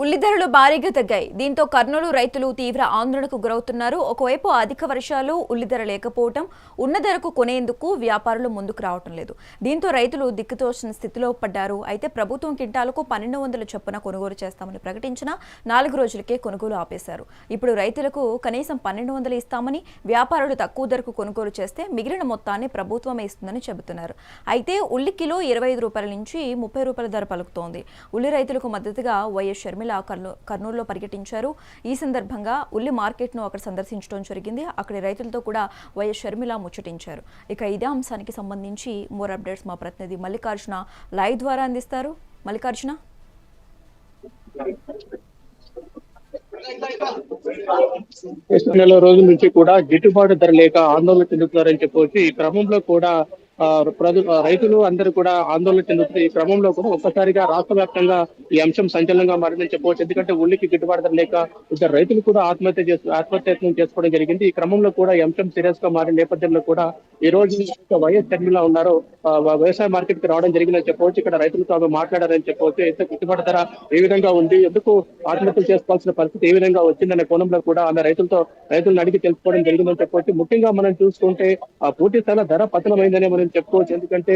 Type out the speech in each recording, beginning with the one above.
ఉల్లి ధరలు భారీగా తగ్గాయి. దీంతో కర్నూలు రైతులు తీవ్ర ఆందోళనకు గురవుతున్నారు. ఒకవైపు అధిక వర్షాలు ఉల్లి ధర లేకపోవటం ఉన్న ధరకు కొనేందుకు వ్యాపారులు ముందుకు రావటం లేదు. దీంతో రైతులు దిక్కుతోచిన స్థితిలో పడ్డారు. అయితే ప్రభుత్వం కింటాలకు పన్నెండు వందల చొప్పున కొనుగోలు చేస్తామని ప్రకటించిన నాలుగు రోజులకే కొనుగోలు ఆపేశారు. ఇప్పుడు రైతులకు కనీసం పన్నెండు వందలు ఇస్తామని వ్యాపారులు తక్కువ ధరకు కొనుగోలు చేస్తే మిగిలిన మొత్తాన్ని ప్రభుత్వమే ఇస్తుందని చెబుతున్నారు. అయితే ఉల్లి కిలో ఇరవై ఐదు రూపాయల నుంచి ముప్పై రూపాయల ధర పలుకుతోంది. ఉల్లి రైతులకు మద్దతుగా వైఎస్ షర్మిల కర్నూ కర్నూలులో పర్యటించారు ఈ సందర్భంగా ఉల్లి మార్కెట్ను అక్కడ సందర్శించడం జరిగింది. అక్కడి రైతులతో కూడా వైఎస్ షర్మిల ముచ్చటించారు. ఇక ఇదే అంశానికి సంబంధించి మోర్ అప్డేట్స్ మా ప్రతినిధి మల్లికార్జున లైవ్ ద్వారా అందిస్తారు. మల్లికార్జున? నెల రోజుల నుంచి కూడా గిట్టుబాటు ధర లేక ఆందోళన చెందుతున్నారని చెప్పవచ్చు ఈ క్రమంలో కూడా రైతులు అందరూ కూడా ఆందోళన చెందుతున్న ఈ క్రమంలో కూడా ఒక్కసారిగా రాష్ట్ర వ్యాప్తంగా ఈ అంశం సంచలనంగా మారిందని చెప్పవచ్చు. ఎందుకంటే ఉల్లికి గిట్టుబాటు ధర లేక ఇద్దరు రైతులు కూడా ఆత్మహత్య చేసు ఆత్మహత్యత్నం చేసుకోవడం జరిగింది. ఈ క్రమంలో కూడా ఈ అంశం సీరియస్గా మారిన నేపథ్యంలో కూడా ఈ రోజు వైఎస్ షర్మిల ఉన్నారు వ్యవసాయ మార్కెట్కి రావడం జరిగిందని చెప్పవచ్చు. ఇక్కడ రైతులతో ఆమె మాట్లాడారని చెప్పవచ్చు. అయితే గిట్టుబాటు ధర ఏ విధంగా ఉంది? ఎందుకు ఆత్మహత్యలు చేసుకోవాల్సిన పరిస్థితి ఏ విధంగా వచ్చిందనే కోణంలో కూడా ఆమె రైతులతో రైతులను అడిగి తెలుసుకోవడం జరిగిందని చెప్పవచ్చు. ముఖ్యంగా మనం చూసుకుంటే ఆ పూర్తి స్థాయిలో ధర పతనమైందనే మనం చెప్పుకోవచ్చు. ఎందుకంటే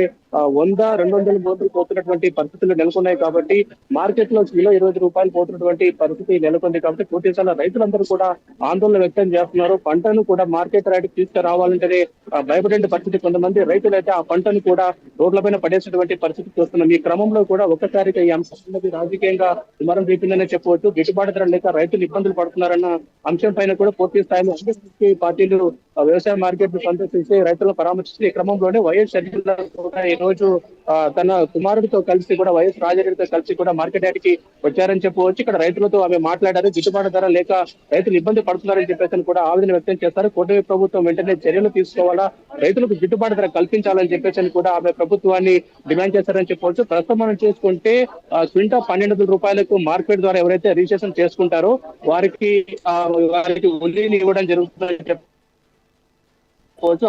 వంద రెండు వందల మూడు పోతున్నటువంటి పరిస్థితులు నెలకొన్నాయి కాబట్టి మార్కెట్లో కిలో ఇరవై రూపాయలు పోతున్నటువంటి పరిస్థితి నెలకొంది కాబట్టి పూర్తి రైతులందరూ కూడా ఆందోళన వ్యక్తం చేస్తున్నారు. పంటను కూడా మార్కెట్ రేటుకి తీసుకురావాలంటేనే భయపడే పరిస్థితి కొంతమంది రైతులు అయితే ఆ పంటను కూడా రోడ్లపైన పడేసినటువంటి పరిస్థితి చూస్తున్నాం. ఈ క్రమంలో కూడా ఒక్కసారిగా ఈ అంశం అన్నది రాజకీయంగా దుమారం రేపిందనే చెప్పవచ్చు. గిట్టుబాటు ధర లేక రైతులు ఇబ్బందులు పడుతున్నారన్న అంశం పైన కూడా పూర్తి స్థాయిలో అన్ని పార్టీలు వ్యవసాయ మార్కెట్ను సందర్శించి రైతులను పరామర్శించి ఈ క్రమంలోనే వైఎస్ షర్మిల కూడా ఈ రోజు తన కుమారుడితో కలిసి కూడా వైఎస్ రాజారెడ్డితో కలిసి కూడా మార్కెట్ యార్డ్కి వచ్చారని చెప్పవచ్చు. ఇక్కడ రైతులతో ఆమె మాట్లాడారు. గిట్టుబాటు ధర లేక రైతులు ఇబ్బంది పడుతున్నారని చెప్పేసి కూడా ఆవేదన వ్యక్తం చేస్తారు. కూటమి ప్రభుత్వం వెంటనే చర్యలు తీసుకోవాలి రైతులకు గిట్టుబాటు ధర కల్పించాలని చెప్పేసి అని కూడా ఆమె ప్రభుత్వాన్ని డిమాండ్ చేశారని చెప్పవచ్చు. ప్రస్తుతం మనం చూసుకుంటే ఆ, క్వింటా పన్నెండు వందల రూపాయలకు మార్కెట్ ద్వారా ఎవరైతే రిజిస్ట్రేషన్ చేసుకుంటారో వారికి వారికి ఉల్లిని ఇవ్వడం జరుగుతుందని చెప్పవచ్చు.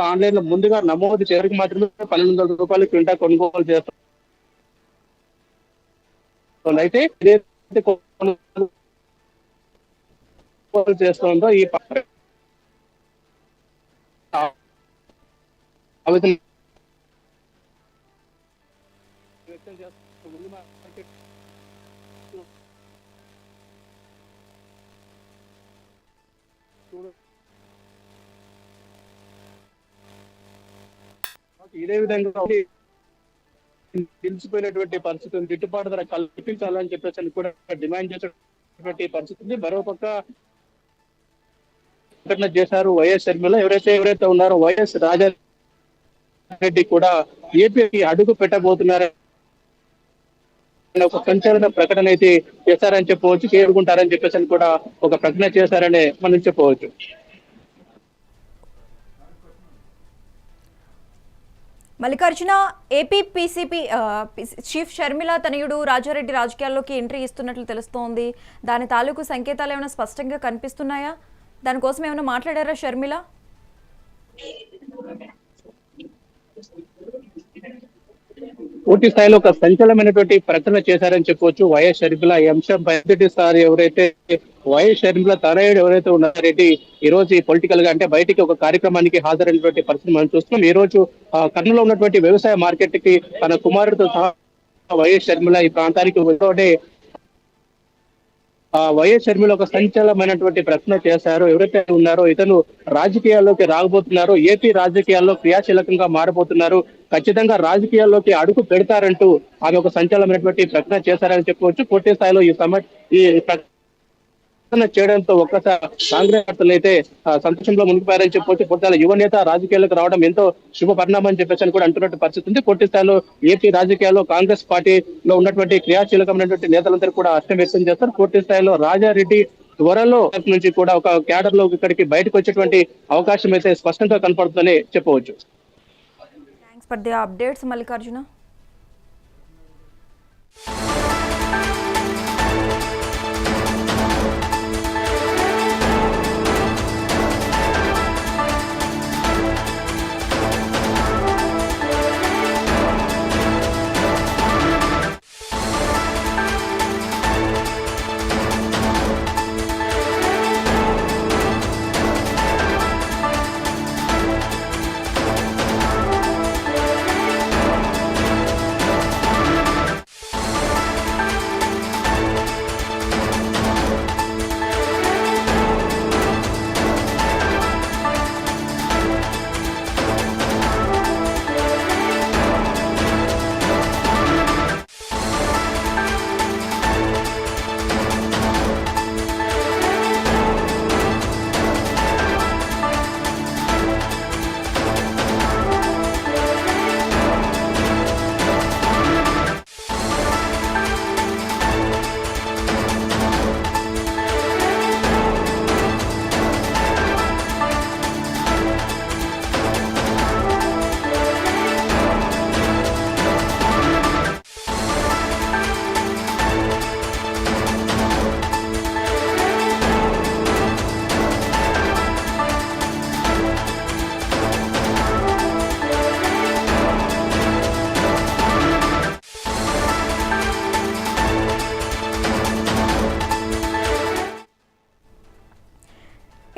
ఆన్లైన్లో ముందుగా నమోదు చేయడానికి మాత్రమే పన్నెండు వందల రూపాయలు క్వింటా కొనుగోలు చేస్తారు అయితే కొనుగోలు చేస్తుందో ఈ ప- ఇదే విధంగా నిలిచిపోయినటువంటి పరిస్థితిని గిట్టుబాటు ధర కల్పించాలని చెప్పేసి అని కూడా డిమాండ్ చేసినటువంటి పరిస్థితి ఉంది. మరోపక్క ప్రకటన చేశారు వైఎస్ షర్మిల ఎవరైతే ఎవరైతే ఉన్నారో వైఎస్ రాజా రెడ్డి కూడా ఏపీకి అడుగు పెట్టబోతున్నారు ఒక సంచలన ప్రకటన అయితే చేశారని చెప్పవచ్చు చేరుకుంటారని చెప్పేసి కూడా ఒక ప్రకటన చేశారని మనం చెప్పవచ్చు. Mallikarjuna AP PCP chief Sharmila తనయుడు రాజారెడ్డి రాజకీయాల్లోకి ఎంట్రీ ఇస్తున్నట్లు తెలుస్తోంది. దాని తాలూకు సంకేతాలు ఏమైనా స్పష్టంగా కనిపిస్తున్నాయా? దానికోసం ఏమైనా మాట్లాడారా షర్మిల? పూర్తి స్థాయిలో ఒక సంచలనమైనటువంటి ప్రకటన చేశారని చెప్పవచ్చు. వైఎస్ షర్మిల ఈ అంశంపై సార్ ఎవరైతే వైఎస్ షర్మిల తనయుడు ఎవరైతే ఉన్నారంటే ఈ రోజు ఈ పొలిటికల్గా అంటే బయటికి ఒక కార్యక్రమానికి హాజరైనటువంటి పరిస్థితి మనం చూస్తున్నాం. ఈ రోజు ఆ, ఉన్నటువంటి వ్యవసాయ మార్కెట్కి తన కుమారుడితో సహా వైఎస్ షర్మిల ఈ ప్రాంతానికి వచ్చే ఆ వైఎస్ షర్మిల ఒక సంచలనమైనటువంటి ప్రశ్న చేశారు. ఎవరైతే ఉన్నారో ఇతను రాజకీయాల్లోకి రాకపోతున్నారో. ఏపీ రాజకీయాల్లో క్రియాశీలకంగా మారబోతున్నారు ఖచ్చితంగా రాజకీయాల్లోకి అడుగు పెడతారంటూ ఆమె ఒక సంచలనమైనటువంటి ప్రశ్న చేశారని చెప్పవచ్చు. పూర్తి స్థాయిలో ఈ సమ ఈ చేయడంతో ఒక్కసారి కాంగ్రెస్ నేతలు అయితే సంతోషంలో మునిగిపోయారని చెప్పొచ్చు. పొట్టాల యువ నేత రాజకీయాలకు రావడం ఎంతో శుభ పరిణామం అని చెప్పేసి అని కూడా అంటున్నట్టు పరిస్థితి ఉంది. పొట్టి స్థాయిలో ఏపీ రాజకీయాల్లో కాంగ్రెస్ పార్టీలో ఉన్నటువంటి క్రియాశీలకమైనటువంటి నేతలందరూ కూడా హర్షం వ్యక్తం చేస్తారు. పూర్తి స్థాయిలో రాజారెడ్డి త్వరలో నుంచి కూడా ఒక క్యాడర్లో ఇక్కడికి బయటకు వచ్చేటువంటి అవకాశం అయితే స్పష్టంగా కనపడుతుందని చెప్పవచ్చు. Thanks for the updates Mallikarjuna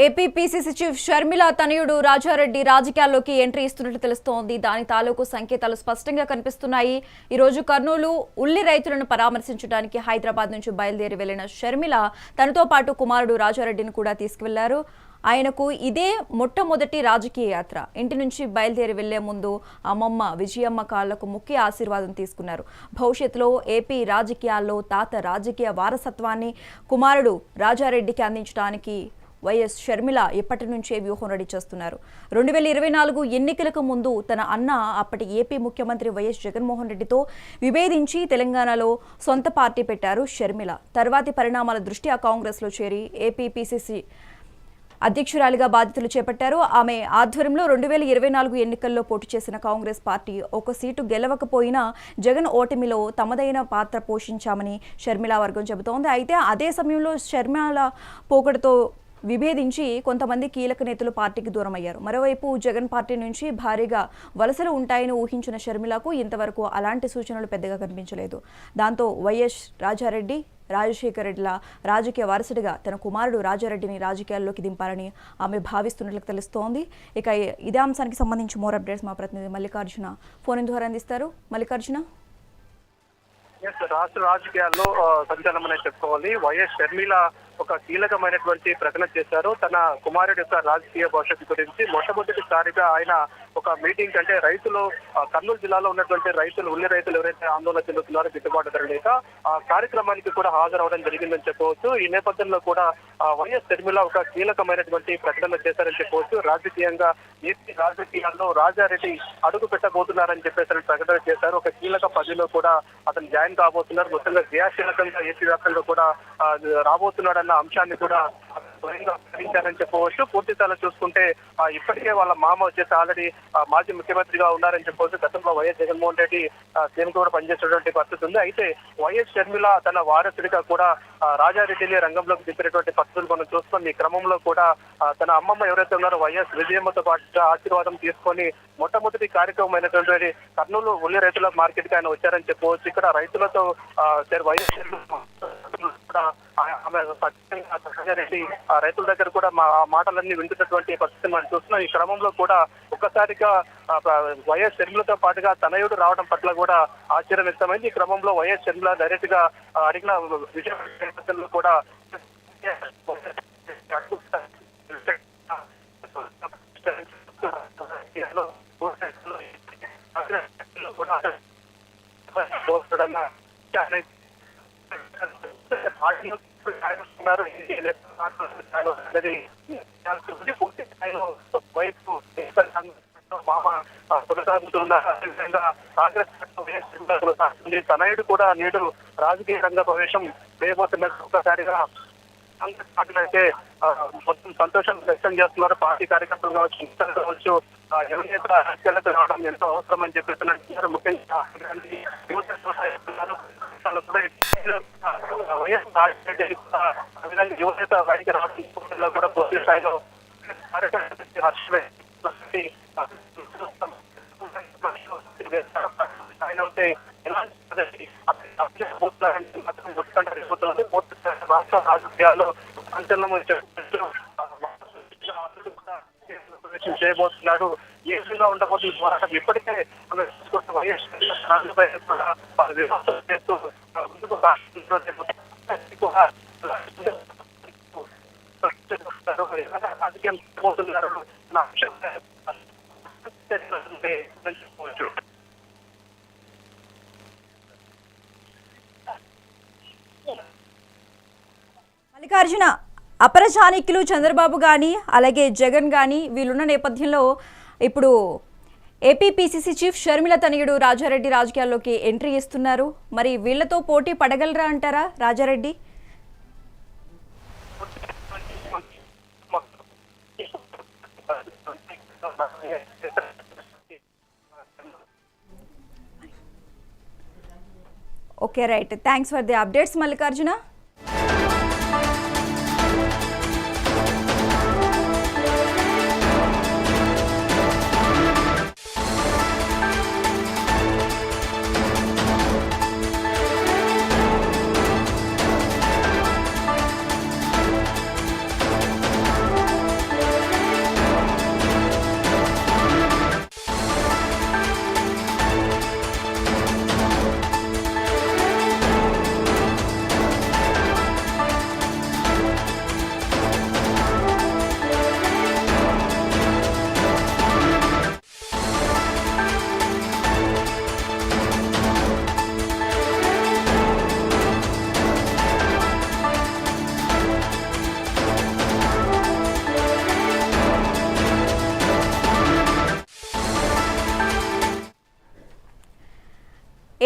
AP PCC chief Sharmila తనయుడు రాజారెడ్డి రాజకీయాల్లోకి ఎంట్రీ ఇస్తున్నట్లు తెలుస్తోంది. దాని తాలూకు సంకేతాలు స్పష్టంగా కనిపిస్తున్నాయి. ఈ రోజు కర్నూలు ఉల్లి రైతులను పరామర్శించడానికి హైదరాబాద్ నుంచి బయలుదేరి వెళ్ళిన షర్మిల తనతో పాటు కుమారుడు రాజారెడ్డిని కూడా తీసుకువెళ్ళారు. ఆయనకు ఇదే మొట్టమొదటి రాజకీయ యాత్ర. ఇంటి నుంచి బయలుదేరి వెళ్ళే ముందు అమ్మమ్మ విజయమ్మ కాళ్ళకు ముఖ్య ఆశీర్వాదం తీసుకున్నారు. భవిష్యత్తులో ఏపీ రాజకీయాల్లో తాత రాజకీయ వారసత్వాన్ని కుమారుడు రాజారెడ్డికి అందించడానికి వైఎస్ షర్మిల ఇప్పటి నుంచే వ్యూహం రెడీ చేస్తున్నారు. రెండు వేల ఇరవై నాలుగు ఎన్నికలకు ముందు తన అన్న అప్పటి ఏపీ ముఖ్యమంత్రి వైఎస్ జగన్మోహన్ రెడ్డితో విభేదించి తెలంగాణలో సొంత పార్టీ పెట్టారు షర్మిల. తర్వాతి పరిణామాల దృష్ట్యా కాంగ్రెస్లో చేరి ఏపీ అధ్యక్షురాలిగా బాధ్యతలు చేపట్టారు. ఆమె ఆధ్వర్యంలో రెండు వేల ఇరవై నాలుగు ఎన్నికల్లో పోటీ చేసిన కాంగ్రెస్ పార్టీ ఒక సీటు గెలవకపోయినా జగన్ ఓటమిలో తమదైన పాత్ర పోషించామని షర్మిల వర్గం చెబుతోంది. అయితే అదే సమయంలో షర్మిల పోకడతో విభేదించి కొంతమంది కీలక నేతలు పార్టీకి దూరం అయ్యారు మరోవైపు జగన్ పార్టీ నుంచి భారీగా వలసలు ఉంటాయని ఊహించిన షర్మిలకు ఇంతవరకు అలాంటి సూచనలు పెద్దగా కనిపించలేదు. దాంతో వైఎస్ రాజారెడ్డి రాజశేఖర రెడ్డిల రాజకీయ వారసుడిగా తన కుమారుడు రాజారెడ్డిని రాజకీయాల్లోకి దింపాలని ఆమె భావిస్తున్నట్లు తెలుస్తోంది. ఇక ఇదే అంశానికి సంబంధించి మోర్ అప్డేట్స్ మా ప్రతినిధి మల్లికార్జున ఫోన్ ద్వారా అందిస్తారు? మల్లికార్జున? రాష్ట్ర రాజకీయాల్లో సంచలనం అనేది చెప్పుకోవాలి. వైఎస్ షర్మిల ఒక కీలకమైనటువంటి ప్రకటన చేశారు. తన కుమారుడి యొక్క రాజకీయ భవిష్యత్తు గురించి మొట్టమొదటిసారిగా ఆయన ఒక మీటింగ్ అంటే రైతులు కర్నూలు జిల్లాలో ఉన్నటువంటి రైతులు ఉల్లి రైతులు ఎవరైతే ఆందోళన చెందుతున్నారో గిట్టుబాటు ధర లేక ఆ కార్యక్రమానికి కూడా హాజరవడం జరిగిందని చెప్పవచ్చు. ఈ నేపథ్యంలో కూడా వైఎస్ షర్మిల ఒక కీలకమైనటువంటి ప్రకటన చేశారని చెప్పవచ్చు. రాజకీయంగా ఏపీ రాజకీయాల్లో రాజారెడ్డి అడుగు పెట్టబోతున్నారని చెప్పేసి ప్రకటన చేశారు. ఒక కీలక పదవిలో కూడా అతను జాయిన్ కాబోతున్నారు. మొత్తంగా క్రియాశీలకంగా ఏపీ వ్యాప్తంగా కూడా రాబోతున్నాడని అన్న అంశాన్ని కూడా స్వయంగా ప్రకటించారని చెప్పవచ్చు. పూర్తి స్థాయిలో చూసుకుంటే ఆ, ఇప్పటికే వాళ్ళ మామ వచ్చేసి ఆల్రెడీ మాజీ ముఖ్యమంత్రిగా ఉన్నారని చెప్పవచ్చు. గతంలో వైఎస్ జగన్మోహన్ రెడ్డి సీఎం కూడా పనిచేసినటువంటి పరిస్థితి ఉంది. అయితే వైఎస్ షర్మిల తన వారసుడిగా కూడా రాజారెడ్డిని రంగంలోకి దింపినటువంటి పరిస్థితులు మనం చూస్తున్నాం. ఈ క్రమంలో కూడా తన అమ్మమ్మ ఎవరైతే ఉన్నారో వైఎస్ విజయమ్మతో పాటు ఆశీర్వాదం తీసుకొని మొట్టమొదటి కార్యక్రమం అయినటువంటి కర్నూలు ఉల్లి రైతుల మార్కెట్కి ఆయన వచ్చారని చెప్పవచ్చు. ఇక్కడ రైతులతో సరే వైఎస్ షర్మిల కూడా ఆమె ఖచ్చితంగా రైతుల దగ్గర కూడా మా మాటలన్నీ వింటున్నటువంటి పరిస్థితిని మనం చూస్తున్నాం. ఈ క్రమంలో కూడా ఒక్కసారిగా వైఎస్ షర్మిలతో పాటుగా తనయుడు రావడం పట్ల కూడా ఆశ్చర్యం వ్యక్తమైంది. ఈ క్రమంలో వైఎస్ షర్మిల డైరెక్ట్గా అడిగిన విషయం నేపథ్యంలో కూడా వైపు కొనసాగుతున్న అదేవిధంగా కాంగ్రెస్ కొనసాగుతుంది తనయుడు కూడా నేడు రాజకీయ రంగ ప్రవేశం వేయబోతున్న ఒక్కసారిగా కాంగ్రెస్ పార్టీలో అయితే మొత్తం సంతోషం వ్యక్తం చేస్తున్నారు పార్టీ కార్యకర్తలు కావచ్చు నేతలు కావచ్చు ఆ, రాజకీయాలకు రావడం ఎంతో అవసరం అని చెప్పేసి ముఖ్యంగా కూడా వైఎస్ రాజశేఖర కూడా విధంగా యువత బయటికి రావడం కూడా పూర్తి స్థాయిలో ఉంటే ఎలాంటి పద్ధతి మాత్రం రాష్ట్ర రాజకీయాల్లో సంచలనం ప్రవేశం చేయబోతున్నాడు ఏ విధంగా ఉండబోతుంది పోరాటం ఇప్పటికే వైఎస్ కూడా వారు చేస్తూ పోతున్నారు నా అంశం మల్లికార్జున అపర చంద్రబాబు కానీ అలాగే జగన్ కానీ వీళ్ళున్న నేపథ్యంలో ఇప్పుడు ఏపీ పీసీసీ చీఫ్ షర్మిల తనయుడు రాజారెడ్డి రాజకీయాల్లోకి ఎంట్రీ ఇస్తున్నారు. మరి వీళ్ళతో పోటీ పడగలరా అంటారా Raja Reddy? Okay right. Thanks for the updates Mallikarjuna.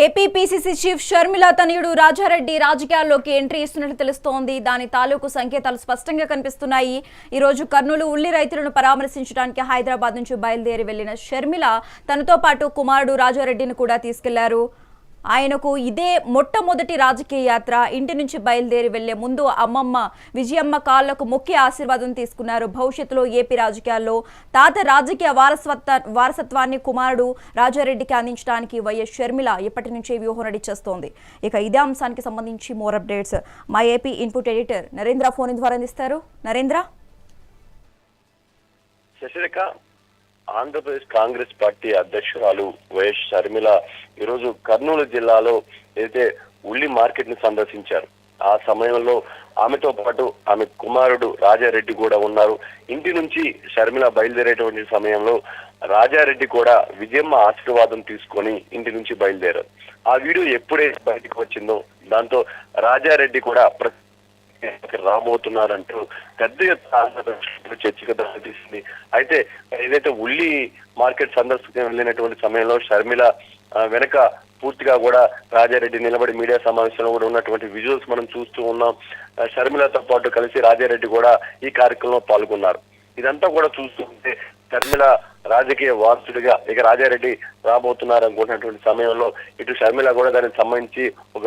AP PCC chief Sharmila తనయుడు రాజారెడ్డి రాజకీయాల్లోకి ఎంట్రీ ఇస్తున్నట్లు తెలుస్తోంది. దాని తాలూకు సంకేతాలు స్పష్టంగా కనిపిస్తున్నాయి. ఈ రోజు కర్నూలు ఉల్లి రైతులను పరామర్శించడానికి హైదరాబాద్ నుంచి బయలుదేరి వెళ్ళిన షర్మిల తనతో పాటు కుమారుడు రాజారెడ్డిని కూడా తీసుకెళ్ళారు. ఆయనకు ఇదే మొట్టమొదటి రాజకీయ యాత్ర. ఇంటి నుంచి బయలుదేరి వెళ్ళే ముందు అమ్మమ్మ విజయమ్మ కాళ్ళకు మొక్కి ఆశీర్వాదం తీసుకున్నారు. భవిష్యత్తులో ఏపీ రాజకీయాల్లో తాత రాజకీయ వారసత్వ వారసత్వాన్ని కుమారుడు రాజారెడ్డికి అందించడానికి వైఎస్ షర్మిల ఇప్పటి నుంచే వ్యూహం రెడీ చేస్తోంది. ఇక ఇదే అంశానికి సంబంధించి మోర్ అప్డేట్స్. మా AP input editor Narendra phone ద్వారా అందిస్తారు. నరేంద్ర? శశిరేఖ ఆంధ్రప్రదేశ్ కాంగ్రెస్ పార్టీ అధ్యక్షురాలు వైఎస్ షర్మిల ఈరోజు కర్నూలు జిల్లాలో అయితే ఉల్లి మార్కెట్ని సందర్శించారు ఆ సమయంలో ఆమెతో పాటు ఆమె కుమారుడు రాజారెడ్డి కూడా ఉన్నారు. ఇంటి నుంచి షర్మిల బయలుదేరేటువంటి సమయంలో రాజారెడ్డి కూడా విజయమ్మ ఆశీర్వాదం తీసుకొని ఇంటి నుంచి బయలుదేరారు. ఆ వీడియో ఎప్పుడైతే బయటకు వచ్చిందో దాంతో రాజారెడ్డి కూడా ప్రతి రాబోతున్నారంటూ పెద్ద ఎత్తున చర్చకు దారితీసింది. అయితే ఏదైతే ఉల్లి మార్కెట్ సందర్శకం వెళ్ళినటువంటి సమయంలో షర్మిల వెనక పూర్తిగా కూడా రాజారెడ్డి నిలబడి మీడియా సమావేశంలో కూడా ఉన్నటువంటి విజువల్స్ మనం చూస్తూ ఉన్నాం. షర్మిలతో పాటు కలిసి రాజారెడ్డి కూడా ఈ కార్యక్రమంలో పాల్గొన్నారు. ఇదంతా కూడా చూస్తుంటే షర్మిల రాజకీయ వారసుడిగా ఇక రాజారెడ్డి రాబోతున్నారు అనుకున్నటువంటి సమయంలో ఇటు షర్మిల కూడా దానికి సంబంధించి ఒక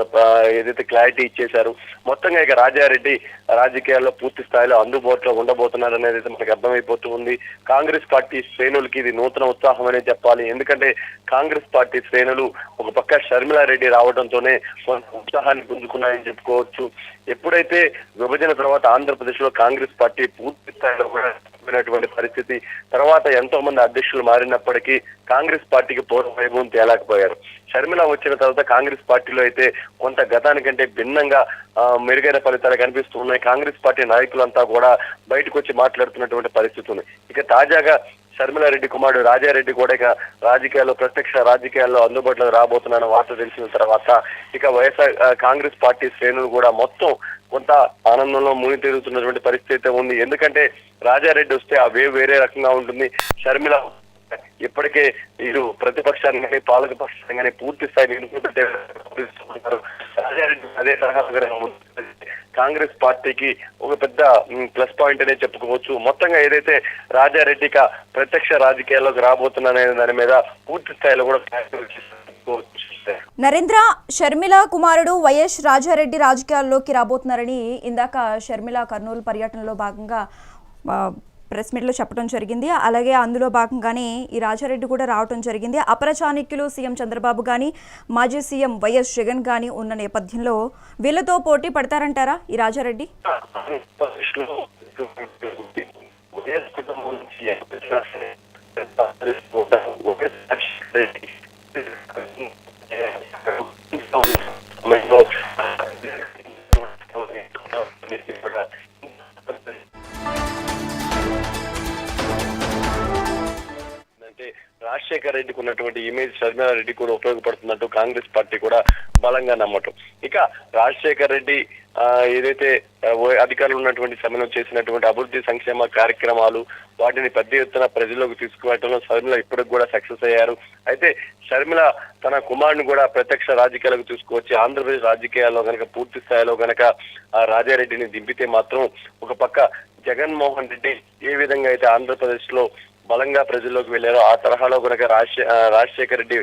ఏదైతే క్లారిటీ ఇచ్చేశారు. మొత్తంగా ఇక రాజారెడ్డి రాజకీయాల్లో పూర్తి స్థాయిలో అందుబాటులో ఉండబోతున్నారు అనేది అయితే మనకు అర్థమైపోతూ ఉంది. కాంగ్రెస్ పార్టీ శ్రేణులకి ఇది నూతన ఉత్సాహం అనే చెప్పాలి. ఎందుకంటే కాంగ్రెస్ పార్టీ శ్రేణులు ఒక పక్క షర్మిలారెడ్డి రావడంతోనే కొంత ఉత్సాహాన్ని పుంజుకున్నాయని చెప్పుకోవచ్చు. ఎప్పుడైతే విభజన తర్వాత ఆంధ్రప్రదేశ్లో కాంగ్రెస్ పార్టీ పూర్తి స్థాయిలో కూడా ఉన్నటువంటి పరిస్థితి. తర్వాత ఎంతో మంది అధ్యక్షులు మారినప్పటికీ కాంగ్రెస్ పార్టీకి పూర్వ వైభవం తేలేకపోయారు. షర్మిల వచ్చిన తర్వాత కాంగ్రెస్ పార్టీలో అయితే కొంత గతానికంటే భిన్నంగా మెరుగైన ఫలితాలు కనిపిస్తూ ఉన్నాయి కాంగ్రెస్ పార్టీ నాయకులంతా కూడా బయటకు వచ్చి మాట్లాడుతున్నటువంటి పరిస్థితి ఉంది. ఇక తాజాగా షర్మిలారెడ్డి కుమారుడు రాజారెడ్డి కూడా ఇక రాజకీయాల్లో ప్రత్యక్ష రాజకీయాల్లో అందుబాటులో రాబోతున్నారన్న వార్త తెలిసిన తర్వాత ఇక వైఎస్ఆర్ కాంగ్రెస్ పార్టీ శ్రేణులు కూడా మొత్తం కొంత ఆనందంలో ముని తిరుగుతున్నటువంటి పరిస్థితి అయితే ఉంది. ఎందుకంటే రాజారెడ్డి వస్తే ఆ వేవ్ వేరే రకంగా ఉంటుంది. షర్మిల ఇప్పటికే వీరు ప్రతిపక్షాన్ని కానీ పాలక పక్షాన్ని కానీ పూర్తి స్థాయి నిలుపుకుంటే రాజారెడ్డి అదే తరహా కాంగ్రెస్ పార్టీకి ఒక పెద్ద ప్లస్ పాయింట్ అనే చెప్పుకోవచ్చు. మొత్తంగా ఏదైతే రాజారెడ్డిక ప్రత్యక్ష రాజకీయాల్లోకి రాబోతున్నారనే దాని మీద పూర్తి స్థాయిలో కూడా. నరేంద్ర షర్మిల కుమారుడు వైఎస్ రాజారెడ్డి రాజకీయాల్లోకి రాబోతున్నారని ఇందాక షర్మిల కర్నూలు పర్యటనలో భాగంగా ప్రెస్ మీట్లో చెప్పడం జరిగింది. అలాగే అందులో భాగంగానే ఈ రాజారెడ్డి కూడా రావడం జరిగింది. అపర చాణక్యులు సీఎం చంద్రబాబు కానీ మాజీ సీఎం వైఎస్ జగన్ కానీ ఉన్న నేపథ్యంలో వీళ్ళతో పోటీ పడతారంటారా ఈ రాజారెడ్డి? వైఎస్ కుటుంబం నుంచి కూడా ఉపయోగపడుతున్నట్టు కాంగ్రెస్ పార్టీ కూడా బలంగా నమ్మటం. ఇక రాజశేఖర్ రెడ్డి ఏదైతే ఓ- అధికారులు ఉన్నటువంటి సమయంలో చేసినటువంటి అభివృద్ధి సంక్షేమ కార్యక్రమాలు వాటిని పెద్ద ఎత్తున ప్రజల్లోకి తీసుకువెళ్ళడంలో షర్మిల ఇప్పటికి కూడా సక్సెస్ అయ్యారు. అయితే షర్మిల తన కుమారుని కూడా ప్రత్యక్ష రాజకీయాలకు తీసుకువచ్చి ఆంధ్రప్రదేశ్ రాజకీయాల్లో గనక పూర్తి స్థాయిలో కనుక రాజారెడ్డిని దింపితే మాత్రం ఒక పక్క జగన్మోహన్ రెడ్డి ఏ విధంగా అయితే ఆంధ్రప్రదేశ్లో బలంగా ప్రజల్లోకి వెళ్ళారు ఆ తరహాలో కనుక రాజశే రాజశేఖర రెడ్డి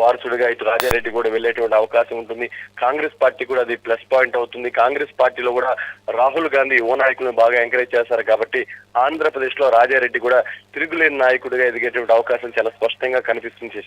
వారసుడిగా ఇటు రాజారెడ్డి కూడా వెళ్ళేటువంటి అవకాశం ఉంటుంది. కాంగ్రెస్ పార్టీ కూడా అది ప్లస్ పాయింట్ అవుతుంది. కాంగ్రెస్ పార్టీలో కూడా రాహుల్ గాంధీ యువ నాయకులను బాగా ఎంకరేజ్ చేశారు కాబట్టి ఆంధ్రప్రదేశ్లో రాజారెడ్డి కూడా తిరుగులేని నాయకుడిగా ఎదిగేటువంటి అవకాశం చాలా స్పష్టంగా కనిపిస్తుంది.